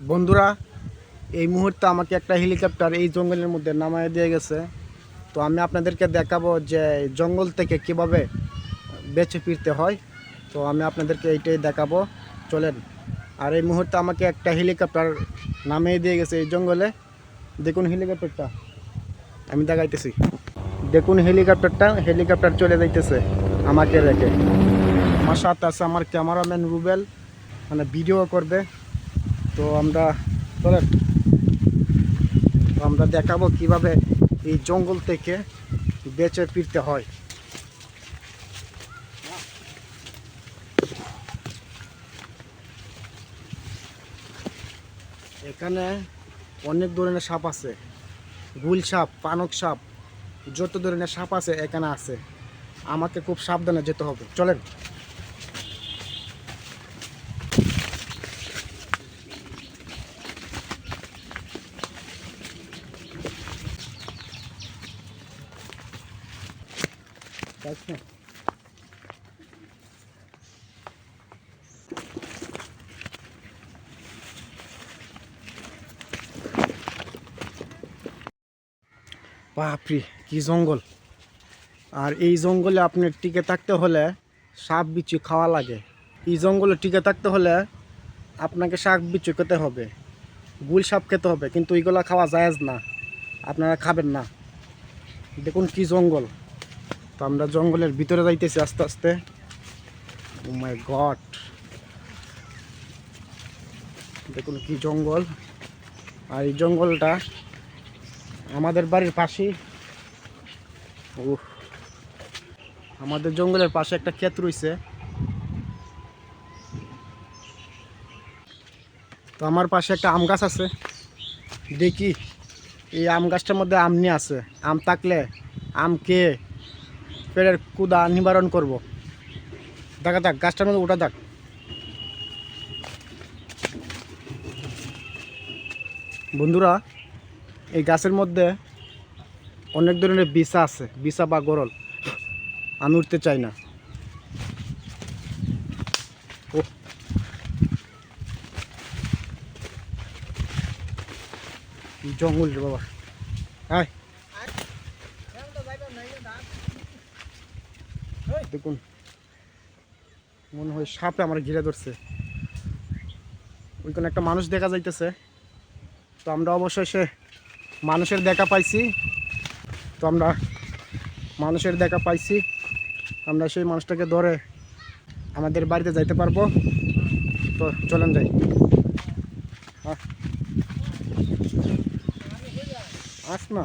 বন্ধুরা, এই মুহূর্তে আমাকে একটা হেলিকপ্টার এই জঙ্গলের মধ্যে নামায় দিয়ে গেছে। তো আমি আপনাদেরকে দেখাবো যে জঙ্গল থেকে কীভাবে বেঁচে ফিরতে হয়। তো আমি আপনাদেরকে এইটাই দেখাবো। চলেন। আর এই মুহূর্তে আমাকে একটা হেলিকপ্টার নামিয়ে দিয়ে গেছে এই জঙ্গলে। দেখুন হেলিকপ্টারটা আমি দেখাইতেছি। দেখুন হেলিকপ্টারটা হেলিকপ্টার চলে যাইতেছে আমাকে রেখে। আমার সাথে আছে আমার ক্যামেরাম্যান রুবেল। মানে ভিডিও করবে। তো আমরা, চলেন। আমরা দেখাবো কীভাবে এই জঙ্গল থেকে বেঁচে ফিরতে হয়। এখানে অনেক ধরনের সাপ আছে। গুল সাপ, পানক সাপ, যত ধরনের সাপ আছে এখানে আছে। আমাকে খুব সাবধানে যেতে হবে। চলেন। বাপরে, কি জঙ্গল। আর এই জঙ্গলে আপনার টিকে থাকতে হলে সাপ বিচু খাওয়া লাগে। এই জঙ্গলে টিকে থাকতে হলে আপনাকে শাক বিচু খেতে হবে, গুল সাপ খেতে হবে, কিন্তু এইগুলা খাওয়া জায়েজ না। আপনারা খাবেন না। দেখুন কি জঙ্গল। তো আমরা জঙ্গলের ভিতরে যাইতেছি আস্তে আস্তে। ও মাই গড দেখুন কি জঙ্গল। আর এই জঙ্গলটা আমাদের বাড়ির পাশেই। উফ! আমাদের জঙ্গলের পাশে একটা ক্ষেত রয়েছে তো আমার পাশে একটা আম গাছ আছে। দেখি, এই আম গাছটার মধ্যে আম নিয়ে আছে। আম থাকলে আম কে পেটের কুদা নিবারণ করব। দেখা যাক গাছটার মধ্যে ওটা দেখ বন্ধুরা, এই গাছের মধ্যে অনেক ধরনের বিছা আছে, বিছা বা গরল। আমি উঠতে চাই না। জঙ্গল রে বাবা। আয়। দেখুন। মনে হয় সাপে আমার ঘিরে ধরছে। ওইখানে একটা মানুষ দেখা যাইতেছে। তো আমরা অবশ্যই সে মানুষের দেখা পাইছি। তো আমরা মানুষের দেখা পাইছি। আমরা সেই মানুষটাকে ধরে আমাদের বাড়িতে যাইতে পারব। তো চলেন যাই। আস না।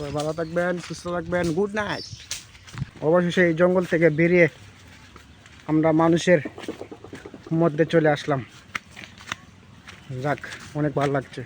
সবাই ভালো থাকবেন, সুস্থ থাকবেন, গুড নাইট। অবশেষে এই জঙ্গল থেকে বেরিয়ে আমরা মানুষের মধ্যে চলে আসলাম। যাক, অনেক ভালো লাগছে।